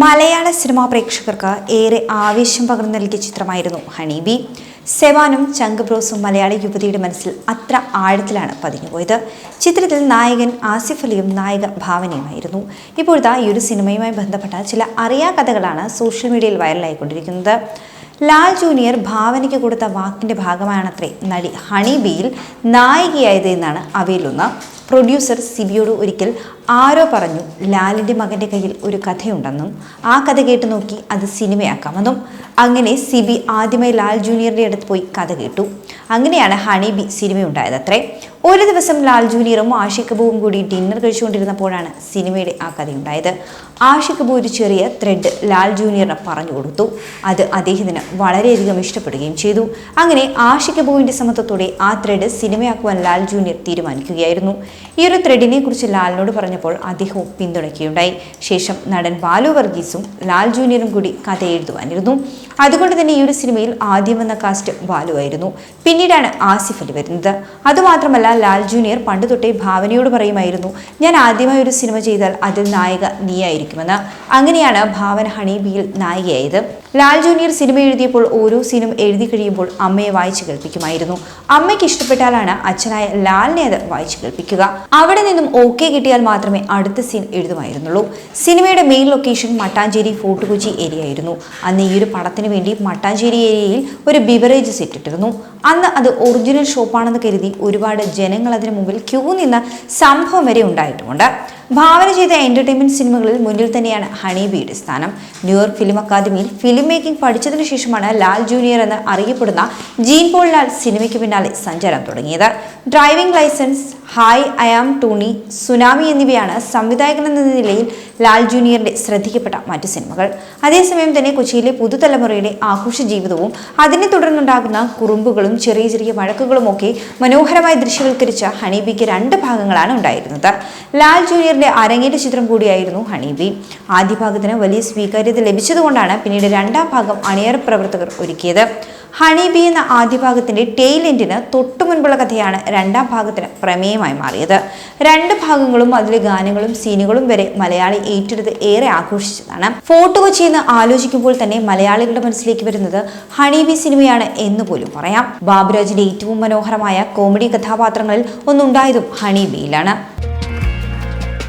മലയാള cinema പ്രേക്ഷകർക്ക് ഏറെ ആവേശം പകർന്നു നൽകിയ ചിത്രമായിരുന്നു ഹണീബി സെവാനും ചങ്കബ്രോസും മലയാളി യുവതിയുടെ മനസ്സിൽ അത്ര ആഴത്തിലാണ് പതിഞ്ഞുപോയത്. ചിത്രത്തിൽ നായകൻ ആസിഫ് അലിയും നായിക ഭാവനയുമായിരുന്നു. ഇപ്പോഴത്തെ ഈ ഒരു സിനിമയുമായി ബന്ധപ്പെട്ട ചില അറിയാ കഥകളാണ് സോഷ്യൽ മീഡിയയിൽ വൈറലായിക്കൊണ്ടിരിക്കുന്നത്. ലാൽ ജൂനിയർ ഭാവനയ്ക്ക് കൊടുത്ത വാക്കിന്റെ ഭാഗമാണത്രേ നടി ഹണിബിയിൽ നായികയായത് എന്നാണ് അവയിലൊന്ന്. പ്രൊഡ്യൂസർ സിബിയോട് ഒരിക്കൽ ആരോ പറഞ്ഞു ലാലിന്റെ മകന്റെ കയ്യിൽ ഒരു കഥയുണ്ടെന്നും ആ കഥ കേട്ട് നോക്കി അത് സിനിമയാക്കാമെന്നും. അങ്ങനെ സിബി ആദ്യമായി ലാൽ ജൂനിയറിന്റെ അടുത്ത് പോയി കഥ കേട്ടു. അങ്ങനെയാണ് ഹണി ബി സിനിമയുണ്ടായത് അത്രേ ഒരു ദിവസം ലാൽ ജൂനിയറും ആഷിക് കപൂറും കൂടി ഡിന്നർ കഴിച്ചുകൊണ്ടിരുന്നപ്പോഴാണ് സിനിമയുടെ ആ കഥയുണ്ടായത്. ആഷിക് കപൂർ ഒരു ചെറിയ ത്രെഡ് ലാൽ ജൂനിയറിന് പറഞ്ഞു കൊടുത്തു. അത് അദ്ദേഹത്തിന് വളരെയധികം ഇഷ്ടപ്പെടുകയും ചെയ്തു. അങ്ങനെ ആഷിക് കപൂറിന്റെ സമത്വത്തോടെ ആ ത്രെഡ് സിനിമയാക്കുവാൻ ലാൽ ജൂനിയർ തീരുമാനിക്കുകയായിരുന്നു. ഈ ഒരു ത്രെഡിനെ കുറിച്ച് ലാലിനോട് പറഞ്ഞപ്പോൾ അദ്ദേഹവും പിന്തുണയ്ക്കുകയുണ്ടായി. ശേഷം നടൻ ബാലു വർഗീസും ലാൽ ജൂനിയറും കൂടി കഥ എഴുതുവാനിരുന്നു. അതുകൊണ്ട് തന്നെ ഈ ഒരു സിനിമയിൽ ആദ്യം വന്ന കാസ്റ്റ് ബാലു ആയിരുന്നു. പിന്നീടാണ് ആസിഫ് അലി വരുന്നത്. അതുമാത്രമല്ല ലാൽ ജൂനിയർ പണ്ട് തൊട്ടേ ഭാവനയോട് പറയുമായിരുന്നു ഞാൻ ആദ്യമായി ഒരു സിനിമ ചെയ്താൽ അതിൽ നായിക നീയായിരിക്കുമെന്ന്. അങ്ങനെയാണ് ഭാവന ഹണീബിയിൽ നായികയായത്. ലാൽ ജൂനിയർ സിനിമ എഴുതിയപ്പോൾ ഓരോ സീനും എഴുതി കഴിയുമ്പോൾ അമ്മയെ വായിച്ചു കേൾപ്പിക്കുമായിരുന്നു. അമ്മയ്ക്ക് ഇഷ്ടപ്പെട്ടാലാണ് അച്ഛനായ ലാലിനെ അത് വായിച്ചു കേൾപ്പിക്കുക. അവിടെ നിന്നും ഓക്കെ കിട്ടിയാൽ മാത്രമേ അടുത്ത സീൻ എഴുതുമായിരുന്നുള്ളൂ. സിനിമയുടെ main location Mattancherry Fort Kochi area ആയിരുന്നു. അന്ന് ഈ ഒരു പടത്തിന് വേണ്ടി മട്ടാഞ്ചേരി ഏരിയയിൽ ഒരു ബിവറേജ് സെറ്റ് ഇട്ടിരുന്നു. അന്ന് അത് ഒറിജിനൽ ഷോപ്പാണെന്ന് കരുതി ഒരുപാട് ജനങ്ങൾ അതിനു മുമ്പിൽ ക്യൂ നിന്ന സംഭവം വരെ ഉണ്ടായിട്ടുമുണ്ട്. ഭാവന ചെയ്ത എന്റർടൈൻമെന്റ് സിനിമകളിൽ മുന്നിൽ തന്നെയാണ് ഹണി ബീഡ് സ്ഥാനം. ന്യൂയോർക്ക് ഫിലിം അക്കാദമിയിൽ ഫിലിം മേക്കിംഗ് പഠിച്ചതിനു ശേഷമാണ് ലാൽ ജൂനിയർ എന്ന് അറിയപ്പെടുന്ന ജീൻ പോൾ ലാൽ സിനിമയ്ക്ക് പിന്നാലെ സഞ്ചാരം തുടങ്ങിയത്. Driving Licence Hi I Am Tony Tsunami എന്നിവയാണ് സംവിധായകൻ എന്ന നിലയിൽ ലാൽ ജൂനിയറിന്റെ ശ്രദ്ധിക്കപ്പെട്ട മറ്റ് സിനിമകൾ. അതേസമയം തന്നെ കൊച്ചിയിലെ പുതുതലമുറയുടെ ആഘോഷ ജീവിതവും അതിനെ തുടർന്നുണ്ടാകുന്ന കുറുമ്പുകളും ചെറിയ ചെറിയ വഴക്കുകളും ഒക്കെ മനോഹരമായി ദൃശ്യവൽക്കരിച്ച ഹണീബിക്ക് രണ്ട് ഭാഗങ്ങളാണ് ഉണ്ടായിരുന്നത്. ലാൽ ജൂനിയറിന്റെ അരങ്ങേറ്റ ചിത്രം കൂടിയായിരുന്നു ഹണിബി ആദ്യ ഭാഗത്തിന് വലിയ സ്വീകാര്യത ലഭിച്ചതുകൊണ്ടാണ് പിന്നീട് രണ്ടാം ഭാഗം അണിയറ പ്രവർത്തകർ ഒരുക്കിയത്. ഹണിബി എന്ന ആദ്യ ഭാഗത്തിന്റെ ടെയിൽ എൻഡിന് തൊട്ടു മുൻപുള്ള കഥയാണ് രണ്ടാം ഭാഗത്തിന് പ്രമേയമായി മാറിയത്. രണ്ട് ഭാഗങ്ങളും അതിലെ ഗാനങ്ങളും സീനുകളും വരെ മലയാളി ഏറ്റെടുത്ത് ഏറെ ആഘോഷിച്ചതാണ്. ഫോർട്ട് കൊച്ചി എന്ന് ആലോചിക്കുമ്പോൾ തന്നെ മലയാളികളുടെ മനസ്സിലേക്ക് വരുന്നത് ഹണിബി സിനിമയാണ് എന്ന് പോലും പറയാം. ബാബുരാജിന്റെ ഏറ്റവും മനോഹരമായ കോമഡി കഥാപാത്രങ്ങളിൽ ഒന്നുണ്ടായതും ഹണിബിയിലാണ്